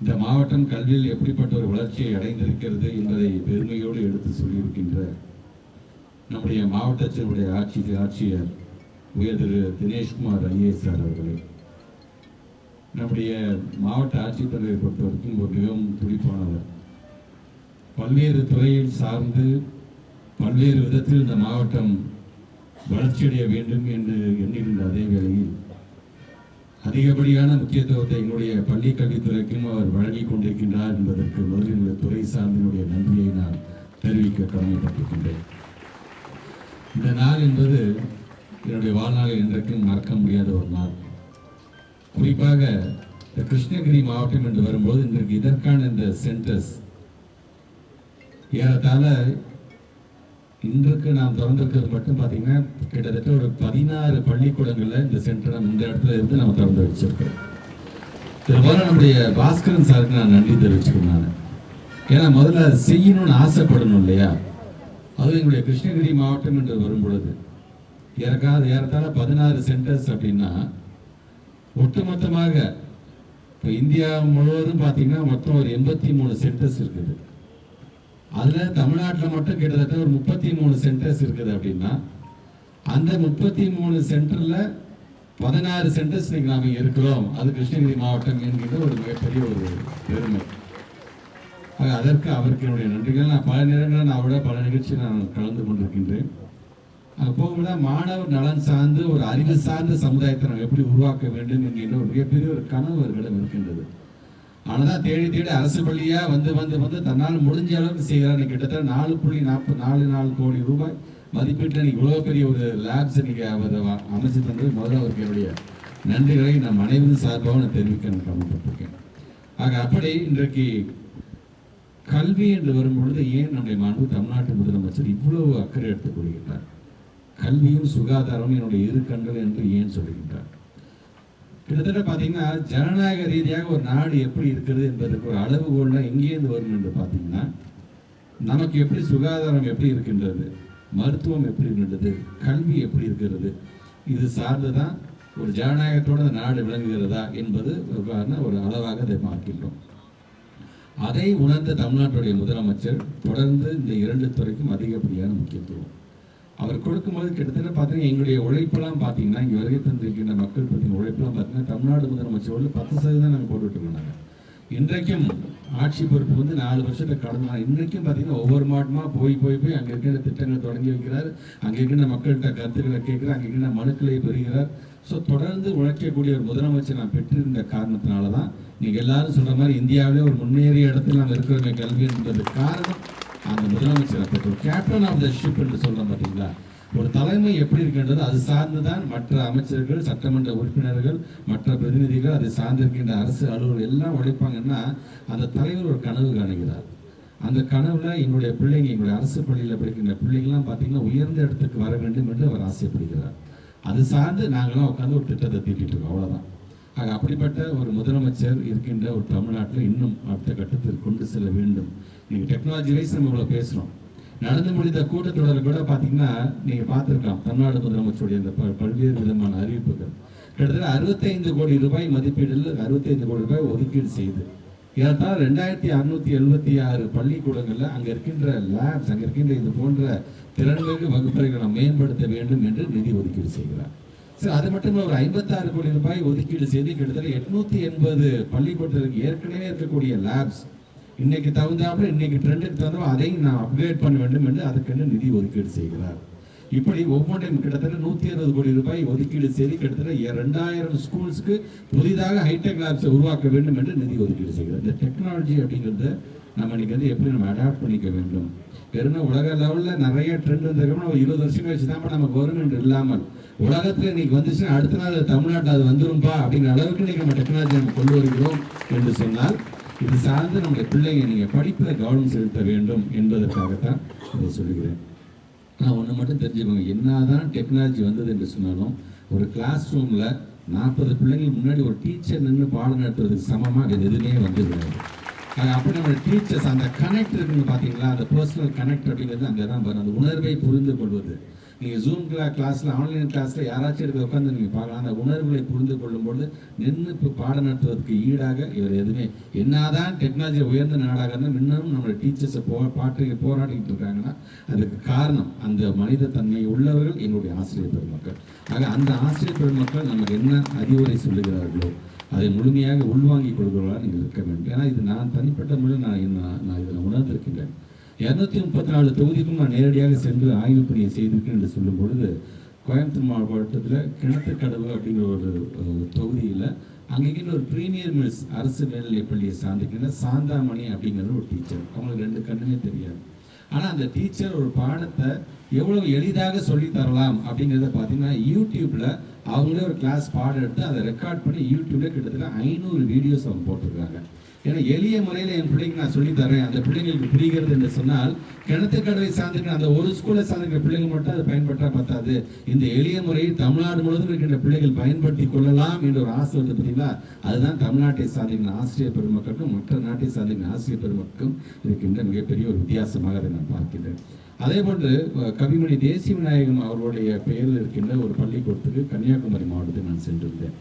இந்த மாவட்டம் கல்வியில் எப்படிப்பட்ட ஒரு வளர்ச்சியை அடைந்திருக்கிறது என்பதை பெருமையோடு எடுத்து சொல்லியிருக்கின்ற நம்முடைய மாவட்டத்தினுடைய ஆட்சி ஆட்சியர் உயர் திரு தினேஷ்குமார் ஐஏஎஸ் சார் அவர்களே. நம்முடைய மாவட்ட ஆட்சித்தலைவரை பொறுத்தவரைக்கும் ஒரு மிகவும் துடிப்பானவர். பல்வேறு துறையில் சார்ந்து பல்வேறு விதத்தில் இந்த மாவட்டம் வளர்ச்சியடைய வேண்டும் என்று எண்ணுகின்ற அதே வேளையில் அதிகப்படியான முக்கியத்துவத்தை எங்களுடைய பள்ளி கல்வித்துறைக்கும் அவர் வழங்கிக் கொண்டிருக்கின்றார் என்பதற்கு முதலில் இந்த துறை சார்ந்தினுடைய நன்றியை நான் தெரிவிக்க கடமைப்பட்டிருக்கின்றேன். இந்த நாள் என்பது என்னுடைய வாழ்நாளில் என்றைக்கும் மறக்க முடியாத ஒரு நாள். குறிப்பாக இந்த கிருஷ்ணகிரி மாவட்டம் என்று வரும்போது இன்றைக்கு இதற்கான இந்த சென்டர்ஸ் ஏறத்தாழ இன்றைக்கு நாம் திறந்திருக்கிறது மட்டும் பார்த்தீங்கன்னா கிட்டத்தட்ட ஒரு பதினாறு பள்ளிக்கூடங்களில் இந்த சென்டர் நம்ம இந்த இடத்துல இருந்து நம்ம திறந்து வச்சிருக்கோம் இதில் நம்முடைய பாஸ்கரன் சாருக்கு நான் நன்றி தெரிவிச்சுக்கணும் நான். ஏன்னா முதல்ல அதை செய்யணும்னு ஆசைப்படணும் இல்லையா? அதுவும் எங்களுடைய கிருஷ்ணகிரி மாவட்டம் என்று வரும் பொழுது. ஏறக்காத ஏறத்தாழ பதினாறு சென்டர்ஸ் அப்படின்னா ஒட்டுமொத்தமாக இப்போ இந்தியா முழுவதும் பார்த்தீங்கன்னா மொத்தம் ஒரு எண்பத்தி மூணு சென்டர்ஸ் இருக்குது. அதில் தமிழ்நாட்டில் மட்டும் கிட்டத்தட்ட ஒரு முப்பத்தி மூணு சென்டர்ஸ் இருக்குது அப்படின்னா அந்த முப்பத்தி மூணு சென்டரில் பதினாறு சென்டர்ஸ் நீங்கள் நாம் இருக்கிறோம். அது கிருஷ்ணகிரி மாவட்டம் என்கின்ற ஒரு மிகப்பெரிய ஒரு பெருமை. ஆக அதற்கு அவருக்கு என்னுடைய நன்றிகள். நான் பல நேரங்களில் நான் விட பல நிகழ்ச்சியில் நான் கலந்து கொண்டிருக்கின்றேன். அங்கே போகும்போது மாணவர் நலன் சார்ந்து ஒரு அறிவு சார்ந்த சமுதாயத்தை நாம் எப்படி உருவாக்க வேண்டும் என்கின்ற ஒரு மிகப்பெரிய ஒரு கனவு அவர்களிடம் இருக்கின்றது. ஆனால் தேடி தேடி அரசு பள்ளியாக வந்து வந்து வந்து தன்னால் முடிஞ்ச அளவுக்கு செய்கிறான்னு கிட்டத்தட்ட நாலு புள்ளி நாற்பது நாலு நாலு கோடி ரூபாய் மதிப்பீட்டில் இன்றைக்கி இவ்வளோ பெரிய ஒரு லேப்ஸ் இன்றைக்கி அவர் அமைச்சு தந்தது. முதல்ல அவருக்கு என்னுடைய நன்றிகளை நான் அனைவரும் சார்பாக நான் தெரிவிக்க நான் ஆக அப்படி இன்றைக்கு கல்வி என்று வரும்பொழுது ஏன் நம்முடைய மாண்பு தமிழ்நாட்டு முதலமைச்சர் இவ்வளவு அக்கறை எடுத்துக் கொள்கின்றார்? கல்வியும் சுகாதாரமும் என்னுடைய இரு கண்கள் என்று ஏன் சொல்லுகின்றார் கிட்டத்தட்ட பார்த்தீங்கன்னா ஜனநாயக ரீதியாக ஒரு நாடு எப்படி இருக்கிறது என்பதற்கு ஒரு அளவுகோல்லாம் எங்கேருந்து வரும் என்று பார்த்தீங்கன்னா நமக்கு எப்படி சுகாதாரம் எப்படி இருக்கின்றது மருத்துவம் எப்படி இருக்கின்றது கல்வி எப்படி இருக்கிறது இது சார்ந்து தான் ஒரு ஜனநாயகத்தோட நாடு விளங்குகிறதா என்பது ஒரு ஒரு அளவாக அதை பார்க்கின்றோம். அதை உணர்ந்த தமிழ்நாட்டுடைய முதலமைச்சர் தொடர்ந்து இந்த இரண்டு துறைக்கும் அதிகப்படியான முக்கியத்துவம். அவர் கொடுக்கும்போது கிட்டத்தட்ட பார்த்தீங்கன்னா எங்களுடைய உழைப்பெல்லாம் பார்த்தீங்கன்னா இங்கே வருகை தந்திருக்கின்ற மக்கள் பற்றின உழைப்பெல்லாம் பார்த்தீங்கன்னா தமிழ்நாடு முதலமைச்சரோட பத்து சதவீதம் நாங்கள் போட்டுவிட்டு இருக்கோம் நாங்கள் இன்றைக்கும் ஆட்சி பொறுப்பு வந்து நாலு வருஷத்தை கடந்த இன்றைக்கும் பார்த்தீங்கன்னா ஒவ்வொரு மாவட்டமாக போய் போய் போய் அங்கே இருக்கின்ற திட்டங்களை தொடங்கி வைக்கிறார். அங்கே இருக்கின்ற மக்கள்கிட்ட கருத்துக்களை கேட்கிறார். அங்கே இருக்கின்ற மனுக்களை பெறுகிறார். ஸோ தொடர்ந்து உழைக்கக்கூடிய ஒரு முதலமைச்சர் நான் பெற்றிருந்த காரணத்தினால தான் நீங்கள் எல்லாரும் சொல்கிற மாதிரி இந்தியாவிலே ஒரு முன்னேறிய இடத்துல நாங்கள் இருக்கிறோமே கல்வி என்பது காரணம் அந்த முதலமைச்சர் ஒரு கேப்டன் ஆஃப் த ஷிப் என்று சொல்கிறோம் பார்த்தீங்களா? ஒரு தலைமை எப்படி இருக்கின்றது அது சார்ந்து தான் மற்ற அமைச்சர்கள் சட்டமன்ற உறுப்பினர்கள் மற்ற பிரதிநிதிகள் அதை சார்ந்திருக்கின்ற அரசு அலுவலர்கள் எல்லாம் உழைப்பாங்கன்னா அந்த தலைவர் ஒரு கனவு காணுகிறார். அந்த கனவுல எங்களுடைய பிள்ளைங்க எங்களுடைய அரசு பள்ளியில் படிக்கின்ற பிள்ளைங்கள்லாம் பார்த்தீங்கன்னா உயர்ந்த இடத்துக்கு வர வேண்டும் என்று அவர் ஆசைப்படுகிறார். அது சார்ந்து நாங்களாம் உட்காந்து ஒரு திட்டத்தை தீட்டிட்டு இருக்கோம். அவ்வளோதான் ஆக அப்படிப்பட்ட ஒரு முதலமைச்சர் இருக்கின்ற ஒரு தமிழ்நாட்டில் இன்னும் அடுத்த கட்டத்தில் கொண்டு செல்ல வேண்டும். நீங்க டெக்னாலஜி வைஸ் நம்ம இவ்வளோ பேசுறோம். நடந்து முடிந்த கூட்டத்தொடர் கூட பார்த்தீங்கன்னா நீங்க பார்த்துருக்கலாம். தமிழ்நாடு முதலமைச்சருடைய இந்த ப- பல்வேறு விதமான அறிவிப்புகள். கிட்டத்தட்ட அறுபத்தைந்து கோடி ரூபாய் மதிப்பீடில் அறுபத்தைந்து கோடி ரூபாய் ஒதுக்கீடு செய்து. ஏறத்தாழ ரெண்டாயிரத்தி அறுநூத்தி எழுபத்தி ஆறு பள்ளிக்கூடங்களில் அங்கே இருக்கின்ற லேப்ஸ் அங்கே இருக்கின்ற இது போன்ற திறன்களுக்கு வகுப்பறைகளை மேம்படுத்த வேண்டும் என்று நிதி ஒதுக்கீடு செய்கிறார். சரி அது மட்டும் ஒரு ஐம்பத்தாறு கோடி ரூபாய் ஒதுக்கீடு செய்து கிட்டத்தட்ட எட்நூத்தி எண்பது பள்ளிக்கூடத்திற்கு ஏற்கனவே இருக்கக்கூடிய லேப்ஸ் இன்னைக்கு தகுந்தாப்புல இன்னைக்கு ட்ரெண்டுக்கு தகுந்த அதையும் நான் அப்கிரேட் பண்ண வேண்டும் என்று அதுக்கென்று நிதி ஒதுக்கீடு செய்கிறார். இப்படி ஒவ்வொன்றையும் கிட்டத்தட்ட நூத்தி அறுபது கோடி ரூபாய் ஒதுக்கீடு செய்து கிட்டத்தட்ட ரெண்டாயிரம் ஸ்கூல்ஸ்க்கு புதிதாக ஹைடெக் லேப்ஸை உருவாக்க வேண்டும் என்று நிதி ஒதுக்கீடு செய்கிறார். இந்த டெக்னாலஜி அப்படிங்கிறத நம்ம இன்னைக்கு வந்து எப்படி நம்ம அடாப்ட் பண்ணிக்க வேண்டும்? வெறும் உலக லெவலில் நிறைய ட்ரெண்ட் வந்திருக்கோம் நம்ம இருபது வருஷம் கழிச்சு தான் நம்ம கவர்மெண்ட் இல்லாமல் உலகத்தில் இன்னைக்கு வந்துச்சுன்னா அடுத்த நாள் தமிழ்நாட்டில் அது வந்துரும்பா அப்படிங்கிற அளவுக்கு இன்னைக்கு நம்ம டெக்னாலஜி நம்ம கொண்டு வருகிறோம் என்று சொன்னால் இது சார்ந்து நம்முடைய பிள்ளைங்க நீங்கள் படிப்பில் கவனம் செலுத்த வேண்டும் என்பதற்காகத்தான் இதை சொல்லுகிறேன். நான் ஒன்று மட்டும் தெரிஞ்சுக்கோங்க. என்ன தான் டெக்னாலஜி வந்தது என்று சொன்னாலும் ஒரு கிளாஸ் ரூமில் நாற்பது பிள்ளைங்களுக்கு முன்னாடி ஒரு டீச்சர் நின்று பாடம் நடத்துறதுக்கு சமமாக அது எதுவுமே வந்து அது அப்போ நம்ம டீச்சர்ஸ் அந்த கனெக்ட் இருக்குன்னு பார்த்தீங்களா? அந்த பர்சனல் கனெக்ட் அப்படிங்கிறது அங்கே தான் வரும். அந்த உணர்வை புரிந்து கொள்வது. நீங்கள் ஜூம் கிளா கிளாஸில் ஆன்லைன் கிளாஸில் யாராச்சும் எடுக்க உட்காந்து நீங்கள் பார்க்கலாம் அந்த உணர்வுகளை புரிந்து கொள்ளும்போது நின்று இப்போ பாடம் நடத்துவதற்கு ஈடாக இவர் எதுவுமே என்னதான் டெக்னாலஜி உயர்ந்த நாடாக இருந்தால் இன்னும் நம்மளோட டீச்சர்ஸை போ பாட்டு போராடிக்கிட்டு இருக்காங்கன்னா அதுக்கு காரணம் அந்த மனித தன்மை உள்ளவர்கள் எங்களுடைய ஆசிரியர் பெருமக்கள். ஆக அந்த ஆசிரியர் பெருமக்கள் நமக்கு என்ன அறிவுரை சொல்லுகிறார்களோ அதை முழுமையாக உள்வாங்கிக் கொள்கிறவர்களாக நீங்கள் இருக்க வேண்டும். ஏன்னா இது நான் தனிப்பட்ட முறையில் நான் நான் இதில் உணர்ந்திருக்கின்றேன். இரநூத்தி முப்பத்தி நாலு தொகுதிக்கும் நான் நேரடியாக சென்று ஆய்வு பணியை செய்திருக்கேன் என்று சொல்லும் பொழுது கோயம்புத்தூர் மாவட்டத்தில் கிணத்துக்கடவு அப்படிங்கிற ஒரு தொகுதியில் அங்கேங்கிற ஒரு ப்ரீமியர் மில்ஸ் அரசு மேல்நிலைப் பள்ளியை சார்ந்திருக்கிற சாந்தாமணி அப்படிங்கிற ஒரு டீச்சர் அவங்களுக்கு ரெண்டு கண்ணுமே தெரியாது. ஆனால் அந்த டீச்சர் ஒரு பாடத்தை எவ்வளவு எளிதாக சொல்லி தரலாம் அப்படிங்கிறத பார்த்தீங்கன்னா யூடியூப்பில் அவங்களே ஒரு கிளாஸ் பாடம் எடுத்து அதை ரெக்கார்ட் பண்ணி யூடியூப்ல கிட்டத்தட்ட ஐநூறு வீடியோஸ் அவங்க போட்டிருக்காங்க. ஏன்னா எளிய முறையில் என் பிள்ளைக்கு நான் சொல்லித்தரேன் அந்த பிள்ளைங்களுக்கு புரிகிறது என்று சொன்னால் கிணத்து கடவை சார்ந்திருக்கிற அந்த ஒரு ஸ்கூலை சார்ந்திருக்கிற பிள்ளைங்க மட்டும் அதை பயன்படுத்தா பத்தாது. இந்த எளிய முறையை தமிழ்நாடு முழுவதும் இருக்கின்ற பிள்ளைகள் பயன்படுத்தி கொள்ளலாம் என்ற ஒரு ஆசை வந்து பார்த்தீங்களா? அதுதான் தமிழ்நாட்டை சார்ந்திருக்கிற ஆசிரியர் பெருமக்களுக்கும் மற்ற நாட்டை சார்ந்திருக்கிற ஆசிரியர் பெருமக்களுக்கும் இருக்கின்ற மிகப்பெரிய ஒரு வித்தியாசமாக அதை நான் பார்க்கின்றேன். அதே போன்று கவிமணி தேசிய விநாயகம் அவர்களுடைய பெயரில் இருக்கின்ற ஒரு பள்ளிக்கூடத்துக்கு கன்னியாகுமரி மாவட்டத்தில் நான் சென்றிருந்தேன்.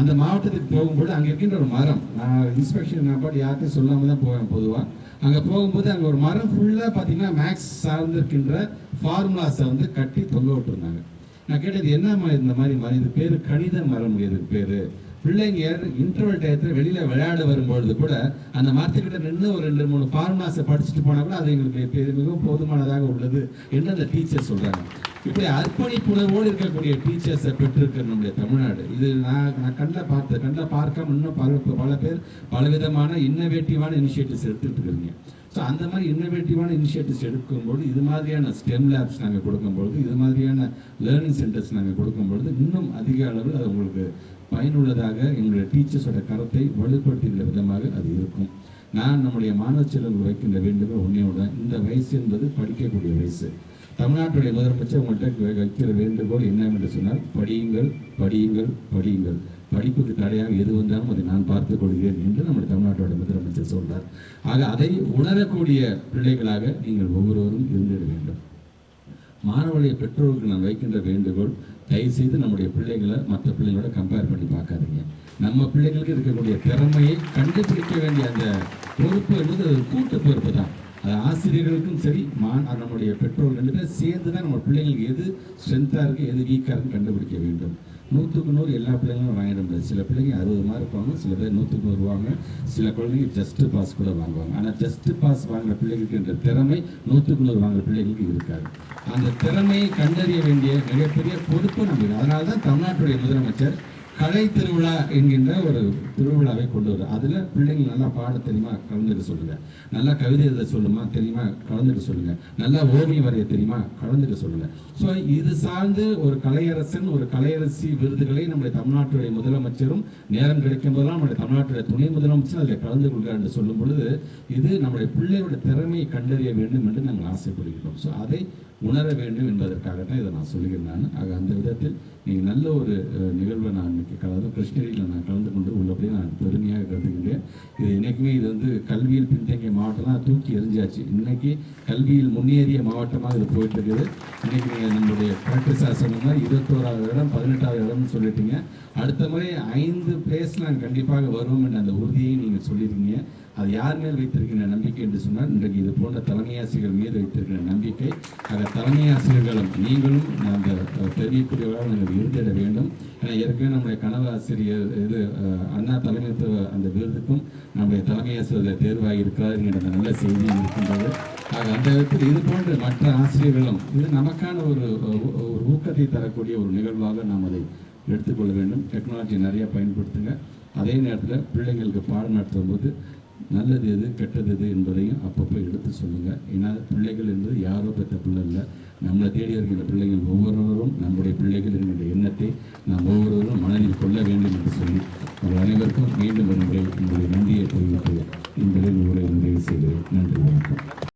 அந்த மாவட்டத்துக்கு போகும்போது அங்கே இருக்கின்ற ஒரு மரம். நான் இன்ஸ்பெக்ஷன் நான் பாட்டு யார்கிட்டையும் சொல்லாமல் தான் போவேன் பொதுவாக அங்கே போகும்போது அங்கே ஒரு மரம் ஃபுல்லாக பார்த்தீங்கன்னா மேக்ஸ் சார்ந்திருக்கின்ற ஃபார்முலாஸை வந்து கட்டி தொங்க விட்டுருந்தாங்க. நான் கேட்டது என்னம்மா இந்த மாதிரி மரம்? இது பேர் கணித மரம் இதுக்கு பேர். பிள்ளைங்க இன்டர்வல் டயத்தில் வெளியில் விளையாட வரும்பொழுது கூட அந்த மரத்துக்கிட்ட நின்று ஒரு ரெண்டு மூணு ஃபார்முலாஸை படிச்சுட்டு போனால் கூட அது எங்களுக்கு மிகவும் போதுமானதாக உள்ளது என்று அந்த டீச்சர் சொல்கிறாங்க இப்படி அர்ப்பணிப்புணர்வோடு இருக்கக்கூடிய டீச்சர்ஸை பெற்றிருக்கிற நம்முடைய தமிழ்நாடு. இது நான் நான் கண்ட பார்த்து கண்ட பார்க்காம இன்னும் பல பல பேர் பலவிதமான இன்னோவேட்டிவான இனிஷியேட்டிவ்ஸ் எடுத்துட்டு இருக்கிறீங்க. ஸோ அந்த மாதிரி இன்னோவேட்டிவான இனிஷியேட்டிவ்ஸ் எடுக்கும்போது இது மாதிரியான ஸ்டெம் லேப்ஸ் நாங்கள் கொடுக்கும்பொழுது இது மாதிரியான லேர்னிங் சென்டர்ஸ் நாங்கள் கொடுக்கும்பொழுது இன்னும் அதிக அளவில் அது உங்களுக்கு பயனுள்ளதாக எங்களுடைய டீச்சர்ஸோட கரத்தை வலுப்படுத்துகின்ற விதமாக அது இருக்கும். நான் நம்முடைய மாணவ செல்வங்கள் வைக்கின்ற வேண்டுகோள் உன்னையோட இந்த வயசு என்பது படிக்கக்கூடிய வயசு. தமிழ்நாட்டுடைய முதலமைச்சர் உங்கள்கிட்ட வைக்கிற வேண்டுகோள் என்னவென்று சொன்னால் படியுங்கள் படியுங்கள் படியுங்கள். படிப்புக்கு தடையாக எது வந்தாலும் அதை நான் பார்த்துக் கொள்கிறேன் என்று நம்முடைய தமிழ்நாட்டோட முதலமைச்சர் சொல்றார். ஆக அதை உணரக்கூடிய பிள்ளைகளாக நீங்கள் ஒவ்வொருவரும் இருந்திட வேண்டும். மாணவர்களுடைய பெற்றோருக்கு நான் வைக்கின்ற வேண்டுகோள் தயவு செய்து நம்முடைய பிள்ளைகளை மற்ற பிள்ளைங்களோட கம்பேர் பண்ணி பார்க்காதீங்க. நம்ம பிள்ளைங்களுக்கு இருக்கக்கூடிய திறமையை கண்டுபிடிக்க வேண்டிய அந்த பொறுப்பு என்பது கூட்டு பொறுப்பு தான். ஆசிரியர்களுக்கும் சரி மா நம்முடைய பெற்றோர்கள் ரெண்டு பேரும் சேர்ந்து தான் நம்ம பிள்ளைங்களுக்கு எது ஸ்ட்ரென்த்தாக இருக்குது எது வீக்காக இருக்குன்னு கண்டுபிடிக்க வேண்டும். நூற்றுக்கு நூறு எல்லா பிள்ளைங்களும் வாங்கிட முடியாது. சில பிள்ளைங்க அறுபது மார்க் வாங்க சில பேர் நூற்றுக்கு நூறு வாங்க சில குழந்தைங்க ஜஸ்ட்டு பாஸ் கூட வாங்குவாங்க. ஆனால் ஜஸ்ட்டு பாஸ் வாங்குற பிள்ளைகளுக்கு என்ற திறமை நூற்றுக்கு நூறு வாங்குற பிள்ளைகளுக்கு இருக்காது. அந்த திறமையை கண்டறிய வேண்டிய மிகப்பெரிய பொறுப்பு நம்ம அதனால தான் தமிழ்நாட்டுடைய முதலமைச்சர் கலை திருவிழா என்கின்ற ஒரு திருவிழாவை கொண்டு வரும் அதில் பிள்ளைங்க நல்லா பாட தெரியுமா? கலந்துக்க சொல்லுங்க. நல்லா கவிதை எழுத சொல்லுமா? தெரியுமா? கலந்துட்டு சொல்லுங்க. நல்லா ஓவியம் வரைய தெரியுமா? கலந்துக்க சொல்லுங்க. ஸோ இது சார்ந்து ஒரு கலையரசன் ஒரு கலையரசி விருதுகளை நம்முடைய தமிழ்நாட்டுடைய முதலமைச்சரும் நேரம் கிடைக்கும் போதெல்லாம் நம்முடைய தமிழ்நாட்டுடைய துணை முதலமைச்சரும் அதில் கலந்து கொள்கிறார் என்று சொல்லும் பொழுது இது நம்முடைய பிள்ளையோட திறமையை கண்டறிய வேண்டும் என்று நாங்கள் ஆசைப்படுகிறோம் ஸோ அதை உணர வேண்டும் என்பதற்காக தான் இதை நான் சொல்லுகிறேன் நான். ஆக அந்த விதத்தில் நீங்கள் நல்ல ஒரு நிகழ்வை நான் இன்னைக்கு கலந்து கிருஷ்ணகிரியில் நான் கலந்து கொண்டு உள்ளபடி நான் பெருமையாக கருதுகின்றேன். இது என்றைக்குமே இது வந்து கல்வியில் பின்தங்கிய மாவட்டம்லாம் தூக்கி எரிஞ்சாச்சு இன்னைக்கு கல்வியில் முன்னேறிய மாவட்டமாக இது போயிட்டு இருக்குது இன்னைக்கு நீங்கள் நம்மளுடைய கலெக்டர் சார் சொன்ன மாதிரி இருபத்தோராவது இடம் பதினெட்டாவது இடம்னு சொல்லிட்டீங்க. அடுத்த முறை ஐந்து பிளேஸ் நாங்கள் கண்டிப்பாக வருவோம் என்ற அந்த உறுதியை நீங்கள் சொல்லியிருக்கீங்க. அது யார் மேல் வைத்திருக்கின்ற நம்பிக்கை என்று சொன்னால் இன்றைக்கு இது போன்ற தலைமை ஆசிரியர்கள் மீது வைத்திருக்கிற நம்பிக்கை. ஆக தலைமை ஆசிரியர்களும் நீங்களும் அந்த அஹ், நீங்கள் இருந்திட வேண்டும். ஏன்னா ஏற்கனவே நம்முடைய கனவு ஆசிரியர் இது அண்ணா தலைமைத்துவ அந்த விருதுக்கும் நம்முடைய தலைமை ஆசிரியர் தேர்வாகி இருக்கிறார் என்கிற நல்ல செய்தி இருக்கின்றது. ஆக அந்த விதத்தில் இது போன்ற மற்ற ஆசிரியர்களும் இது நமக்கான ஒரு ஒரு- ஒரு ஊக்கத்தை தரக்கூடிய ஒரு நிகழ்வாக நாம் அதை எடுத்துக்கொள்ள வேண்டும். டெக்னாலஜி நிறைய பயன்படுத்துங்க. அதே நேரத்தில் பிள்ளைங்களுக்கு பாடம் நடத்தும் போது நல்லது எது கெட்டது எது என்பதையும் அப்பப்போ எடுத்து சொல்லுங்கள் ஏன்னா பிள்ளைகள் என்பது யாரோ பெற்ற பிள்ளை இல்லை நம்மளை தேடி வருகின்ற பிள்ளைகள் ஒவ்வொருவரும் நம்முடைய பிள்ளைகள் என்கின்ற எண்ணத்தை நாம் ஒவ்வொருவரும் மனதில் கொள்ள வேண்டும் என்று சொல்லி உங்கள் அனைவருக்கும் மீண்டும் ஒரு முறை உங்களுடைய நன்றியை தெரிவித்து இந்த உரை நிறைவு செய்கிறேன். நன்றி வணக்கம்.